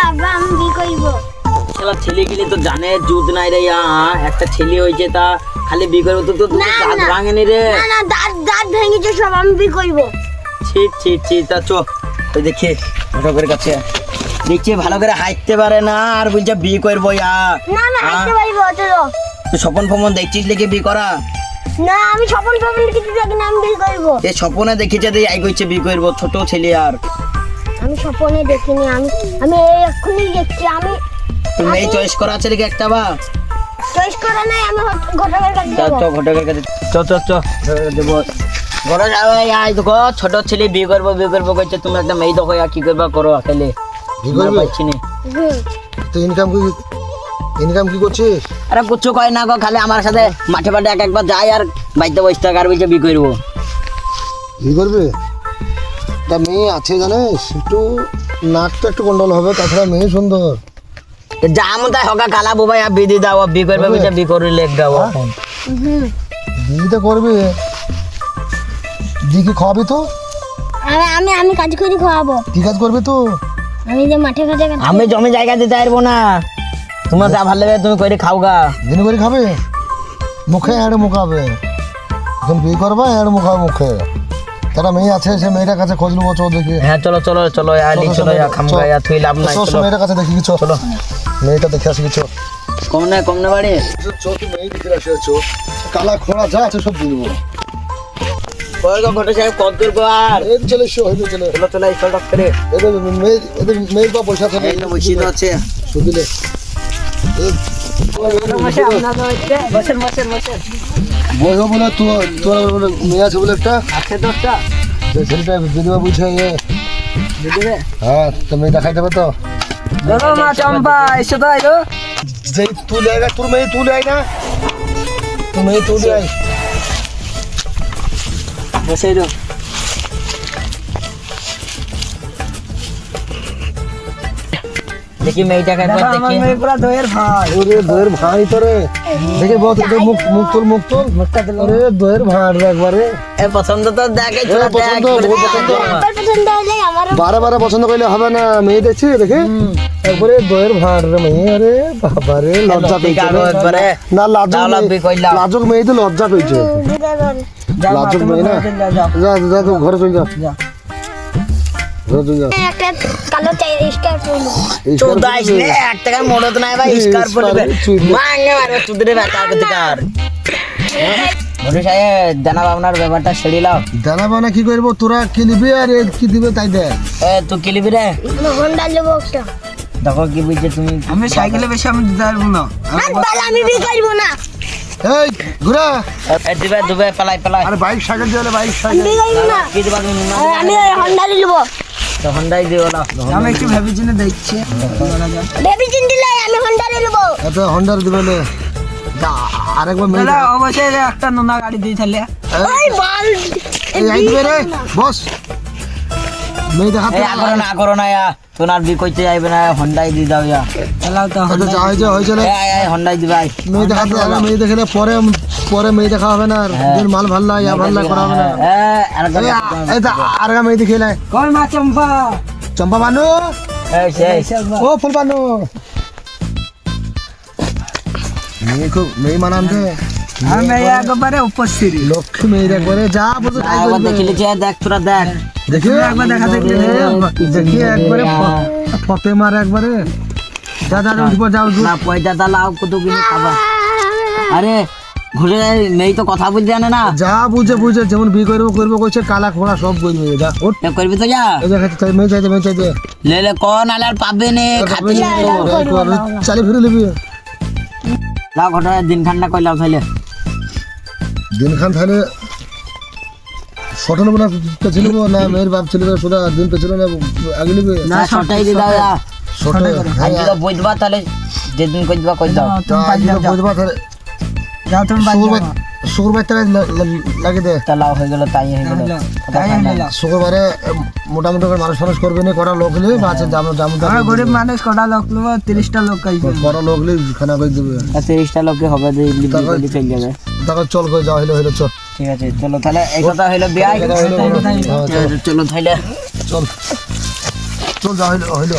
আব্বা আমি কি শালা ছেলে গেলে তো জানে জুত নাই রে ইয়া। একটা ছেলে হয়েছে তা খালি বি করব তো তো দাঁত। ভাঙেনি রে। না না দাঁত দাঁত ভেঙেছে সব আমি করব ছি ছি ছি তা চো ওই দেখি ওটা করে কাছে। দেখছি ভালো করে হাইতে পারে না আর বলছে বি করব ইয়া। না না? হাঁটতে পারব চলো। তুই স্বপন ফপন দেখছিস লেগে বি করা? না আমি স্বপন স্বপন কিছু দেখি না আমি কি করব এ স্বপনে দেখেছে যে আই করছে বি করব ছোট ছেলে আর। স্বপনে দেখিনি আমি। আমি এই এক্ষুনি দেখছি আমি তুমি এই চয়েস করা আছে লেগে একটা বা? চয়েস করা নাই আমি ঘটকের কাছে চ যাব। চ ঘটকের কাছে চ চ চ দেবো ঘরে যাও এই আই দেখো ছোট ছেলে বিয়ে করব বিয়ে করব কইছে তুমি একটা মেয়ে দেখো কি করবা করো খেলে কি করবে? পাচ্ছি না। হুম। তো ইনকাম কি ইনকাম কি করছিস? আরে কুচ্ছু কয় না গো খালি আমার সাথে মাঠে মাঠে এক একবার যাই আর বাইতে বসে থাক আর বলছে বি করব। কি করবে? তা মেয়ে আছে জানিস? একটু নাকটা একটু গন্ডল হবে তাছাড়া মেয়ে সুন্দর। যা মন তাই হকা কালা বুবাই আর বিদি দাও বি করবে বলছে বি করে লেখ দাও এখন। হুম বিয়েটা করবে দিকে খাওয়াবি তো? আমি আমি আমি কাজ করে খাওয়াবো। কি কাজ করবে তো? আমি যে মাঠে ঘাটে আমি জমি জায়গা দিতে পারব না। তোমার যা ভালো লাগে তুমি করে খাও গা। দিন করে খাবে? মুখে এড়ে মুখাবে। যখন বিয়ে করবে এড়ে মুখাবে মুখে। তারা মেয়ে আছে সে মেয়েটার কাছে খোঁজ নেব চো দেখি। হ্যাঁ চলো চলো চলো আলি চলো ইয়া খামগা ইয়া থুই লাভ নাই চলো মেয়েটার কাছে দেখি কিছু। চলো। মেয়েটা দেখে আসি কিছু। কম না কম না বাড়ি। চো তুই মেয়ে দিকে আসে চো। কালা খোঁড়া যা আছে সব দিয়ে দেবো। কয় গো সাহেব কত দূর আর এই চলে এসো হইলে চলে। চলো চলো এই চল করে এদের মেয়ে এদের মেয়ের বা পয়সা থাকে এই না বসি তো আছে। বসেন বসেন বসেন। বইও বলে তোর বলে মেয়ে আছে বলে একটা। আছে দশটা ছেলেটা বিধবা বুঝে দিদি রে হ্যাঁ তুমি দেখাই দেবে তো। ধরো মা চম্পা এসে তো আইলো যেই তুলে আয় না তোর মেয়ে তুলে আয় না। তোর মেয়ে তুলে আয় বসে রো। দেখি মেয়েটাকে একবার দেখি পুরা দইয়ের ভাই ওরে দইয়ের ভাই তোরে দেখে বহুত মুখ মুখ তোর মুখ তোর ওরে দইয়ের ভাই রে একবারে এ পছন্দ তো দেখে পছন্দ, বহুত পছন্দ। পছন্দ হলে আমার বারে বারে পছন্দ করলে হবে না মেয়ে দেখছি দেখে একবারে দইয়ের ভাই রে মেয়ে আরে বাবা রে লজ্জা পেয়েছে একবারে না লাজুক লাভ মেয়ে- লাজুক মেয়ে তো লজ্জা পেয়েছে লাজুক মেয়ে না যা যা ঘরে চলে যা ঘরে চলে যা একটা কালো চাই স্কার্ফ পরবো এই চোদাইস নে এক টাকার মোড়ত নাই ভাই এই পরবে মাঙ্গে মারবে চুদরে বেটা কতকার বড় সাহেব জানা ভাবনার ব্যাপারটা ছেড়ে লাও দানা বানা কি করব? তোরা কি নিবি আর কি দিবে তাই দেখ। এ তুই কি লিবি রে? আমি নেব একটা দেখো কি বুঝছে তুমি। আমি সাইকেলে বেশি আমি দিতে পারব না। আমি বি করব না। এই ঘুরা। দিবে দুবে পালাই পালাই। আরে বাইক সাইকেল দিয়ে বাইক সাইকেল। না। কি দিবা তুমি? না আর আমি হন্ডা নেব। তো হন্ডাই দিও না। আমি একটু ভেবে চিনে দেখছি। বেবি চিন্দিলে আমি হন্ডা নেব এত হন্ডার দিবে লে যা, আরেকবার মেয়ে অবশ্যই একটা নোনা গাড়ি দিই তাহলে ওই বল। এই আইবে রে বস। মেয়ে দেখাতে না আগরো না তোমার বি কইতে যাইবে না হন্ডাই দি দাও ইয়া। তাহলে তো আচ্ছা যা হয়েছে হয়েছে রে। এ আয় আয় হন্ডাই দিবাই মেয়ে দেখাতে হবে মেয়ে দেখলে পরে পরে মেয়ে দেখা হবে না আর। যে মাল ভালো না ইয়া ভালো না করা হবে না। আর এই তো আরেকবার মেয়ে দেখে লাই কই মা চম্পা? চম্পা বানু? এই সেই ও ফুল বানু। মেয়ে খুব মেয়ে মানান দে। আমি একবারে উপস্থিত। লক্ষ্মী মেয়ে একবারে যা বলতো তাই দেখি লিখে দেখ তোরা দেখ। দেখি একবার দেখা দেখি দেখি একবারে ফ- ফতে মার একবারে। উঠবো যাও না পয়সা লাও কত কিনে খাবা। আরে ঘুরে মেয়ে তো কথা জানে না। যা বুঝে বুঝে যেমন বিয়ে করব করব কালা খোড়া সব করবে যা ওঠ করবি তো যা। এই তাই মেয়ে চাইতে মেয়ে চাইতে লে লে কন আলে আর পাবে নে খাতে চালি ফিরে লাও ঘটনা দিন কইলাও খান তাহলে না মেয়ের বাপ ছেলে সোজা দিন পেছে না আগে নিবে। না ছটাই দি দাও যা ছোট আজ তো বুঝবা তাহলে যেদিন কই দাও। বুঝবা তাহলে যাও তুমি শুক্রবার তাহলে লাগে দে। তা লাও হয়ে গেল তাই হয়ে গেল। শুক্রবারে মোটামুটি করে মানুষ মানুষ করবে না কটা লোক বা আছে জামু জামু গরিব মানুষ কটা লোক নেব? তিরিশটা লোক কটা লোক হলে খানা করে দেবে? তিরিশটা লোকে হবে যে ইডলি চলে যাবে। তারপর চল করে যাওয়া হইল হইল চল। ঠিক আছে চলো তাহলে এই কথা হইল বিয়াই চলো তাহলে। চল চল যা হইল হইল।